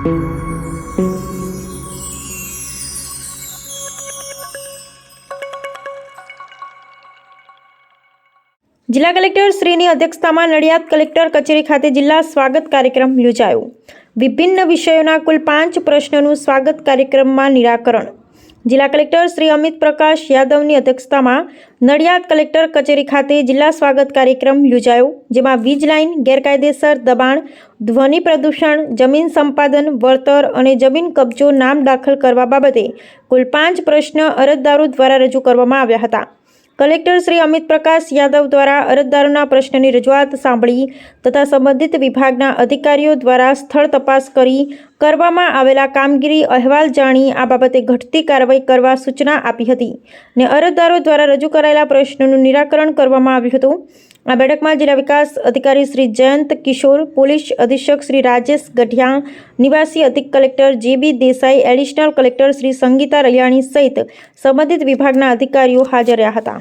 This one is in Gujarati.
જિલ્લા કલેક્ટર શ્રીની અધ્યક્ષતામાં નડિયાદ કલેક્ટર કચેરી ખાતે જિલ્લા સ્વાગત કાર્યક્રમ યોજાયો. વિભિન્ન વિષયોના કુલ પાંચ પ્રશ્નોનું સ્વાગત કાર્યક્રમમાં નિરાકરણ જિલ્લા કલેક્ટર શ્રી અમિત પ્રકાશ યાદવની અધ્યક્ષતામાં નડિયાદ કલેક્ટર કચેરી ખાતે જિલ્લા સ્વાગત કાર્યક્રમ યોજાયો, જેમાં વીજ લાઇન, ગેરકાયદેસર દબાણ, ધ્વનિ પ્રદૂષણ, જમીન સંપાદન, વળતર અને જમીન કબજો નામ દાખલ કરવા બાબતે કુલ પાંચ પ્રશ્ન અરજદારો દ્વારા રજૂ કરવામાં આવ્યા હતા. કલેક્ટર શ્રી અમિત પ્રકાશ યાદવ દ્વારા અરજદારોના પ્રશ્નની રજૂઆત સાંભળી તથા સંબંધિત વિભાગના અધિકારીઓ દ્વારા સ્થળ તપાસ કરી કરવામાં આવેલા કામગીરી અહેવાલ જાણી આ બાબતે ઘટતી કાર્યવાહી કરવા સૂચના આપી હતી ને અરજદારો દ્વારા રજૂ કરાયેલા પ્રશ્નોનું નિરાકરણ કરવામાં આવ્યું હતું. આ બેઠકમાં જિલ્લા વિકાસ અધિકારી શ્રી જયંત કિશોર, પોલીસ અધિક્ષક શ્રી રાજેશ ગઢિયા, નિવાસી અધિક collector GB Desai, additional collector Shri Sangita Raiyani સહિત સંબંધિત વિભાગના અધિકારીઓ હાજર રહ્યા હતા.